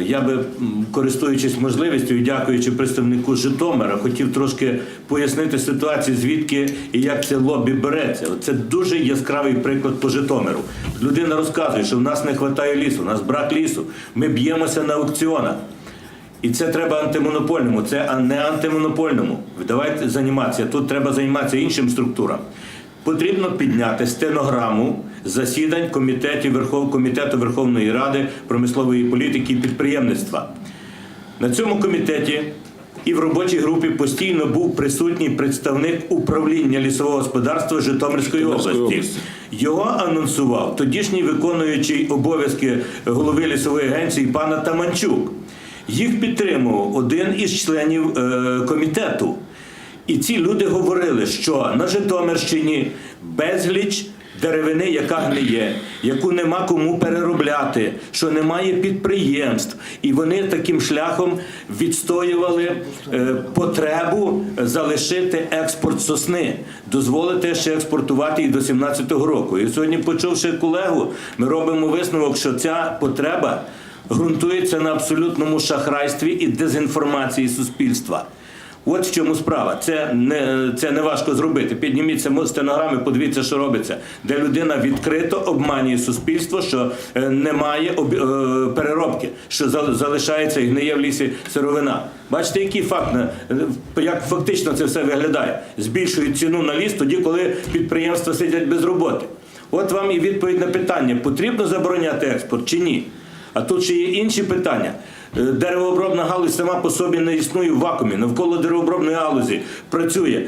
Я би, користуючись можливістю і дякуючи представнику Житомира, хотів трошки пояснити ситуацію, звідки і як це лобі береться. Це дуже яскравий приклад по Житомиру. Людина розказує, що в нас не вистачає лісу, у нас брак лісу. Ми б'ємося на аукціонах. І це треба антимонопольному, це не антимонопольному. Давайте займатися. Тут треба займатися іншим структурам. Потрібно підняти стенограму засідань комітетів Верхов... Комітету Верховної Ради промислової політики і підприємництва. На цьому комітеті і в робочій групі постійно був присутній представник управління лісового господарства Житомирської області. Його анонсував тодішній виконуючий обов'язки голови лісової агенції пана Таманчук. Їх підтримував один із членів е, комітету. І ці люди говорили, що на Житомирщині безліч деревини, яка гниє, яку нема кому переробляти, що немає підприємств. І вони таким шляхом відстоювали е, потребу залишити експорт сосни, дозволити ще експортувати і до 17-го року. І сьогодні, почувши колегу, ми робимо висновок, що ця потреба ґрунтується на абсолютному шахрайстві і дезінформації суспільства. От в чому справа. Це не, це не важко зробити. Підніміться стенограми, подивіться, що робиться, де людина відкрито обманює суспільство, що е, немає об, е, переробки, що залишається і гниє в лісі сировина. Бачите, який факт е, як фактично це все виглядає? Збільшують ціну на ліс тоді, коли підприємства сидять без роботи. От вам і відповідь на питання: потрібно забороняти експорт чи ні? А тут ще є інші питання. Е, Деревообробна галузь сама по собі не існує в вакуумі. Навколо деревообробної галузі працює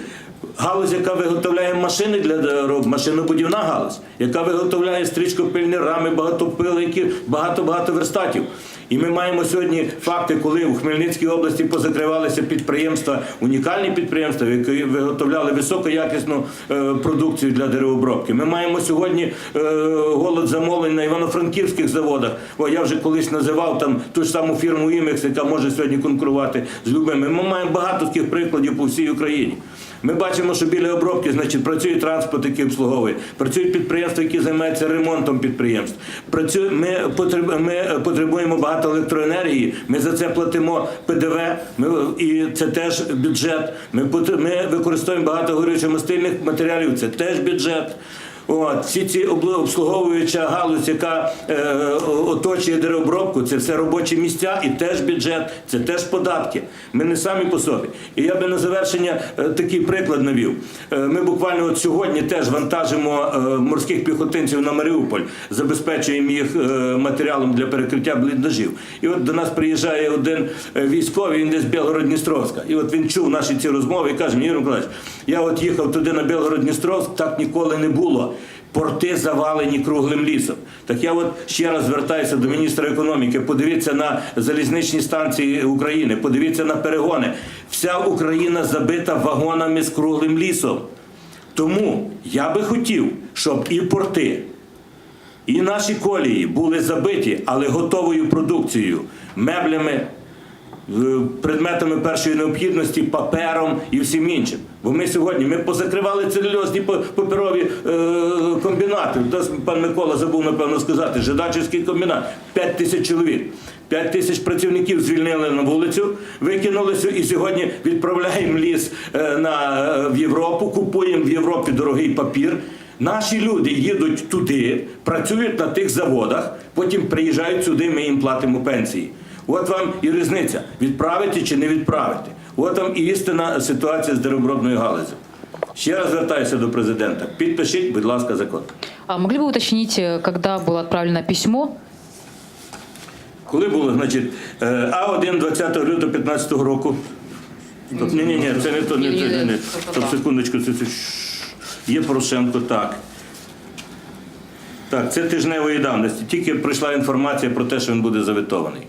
галузь, яка виготовляє машини для машинобудівна галузь, яка виготовляє стрічкопильні рами, багатопилики, багато-багато верстатів. І ми маємо сьогодні факти, коли у Хмельницькій області позакривалися підприємства, унікальні підприємства, які виготовляли високоякісну е, продукцію для деревообробки. Ми маємо сьогодні е, голод замовлень на івано-франківських заводах. О, я вже колись називав там ту ж саму фірму Імекс, яка може сьогодні конкурувати з любими. Ми маємо багато таких прикладів по всій Україні. Ми бачимо, що біля обробки, значить, працює транспорт, який обслуговує, працюють підприємства, які займаються ремонтом підприємств. Працює, ми, потреб, ми потребуємо багато електроенергії. Ми за це платимо ПДВ, ми, і це теж бюджет. Ми, ми використовуємо багато горючо-мастильних матеріалів, це теж бюджет. От, всі ці обслуговуюча галузь, яка е, оточує деревообробку, це все робочі місця і теж бюджет, це теж податки. Ми не самі по собі. І я би на завершення е, такий приклад навів. Е, ми буквально от сьогодні теж вантажимо е, морських піхотинців на Маріуполь, забезпечуємо їх е, матеріалом для перекриття бліндажів. І от до нас приїжджає один е, військовий, він десь з Білгород-Дністровська. І от він чув наші ці розмови і каже: мені Миколаївич, я от їхав туди на Білгород-Дністровськ, так ніколи не було. Порти завалені круглим лісом. Так я от ще раз звертаюся до міністра економіки. Подивіться на залізничні станції України, подивіться на перегони. Вся Україна забита вагонами з круглим лісом. Тому я би хотів, щоб і порти, і наші колії були забиті, але готовою продукцією, меблями, предметами першої необхідності, папером і всім іншим. Бо ми сьогодні ми позакривали целюльозні па- паперові е, комбінати. Дос пан Микола забув напевно сказати, Жидачівський комбінат 5 тисяч чоловік. 5 тисяч працівників звільнили на вулицю, викинулися і сьогодні відправляємо ліс е, на, е, в Європу, купуємо в Європі дорогий папір. Наші люди їдуть туди, працюють на тих заводах, потім приїжджають сюди, ми їм платимо пенсії. От вам і різниця: відправити чи не відправити. От вам і істинна ситуація з деревообробною галузю. Ще раз звертаюся до президента. Підпишіть, будь ласка, закон. А могли бы уточнить, э, когда было отправлено письмо? Коли було, значить, е, А1 20 лютого 2015 року. Ні, ні, ні, це не то, не це, не, не. Стоп, секундочку, це, це шш. є Порошенко, так. Так, це тижневої давності. Тільки прийшла інформація про те, що він буде заветований.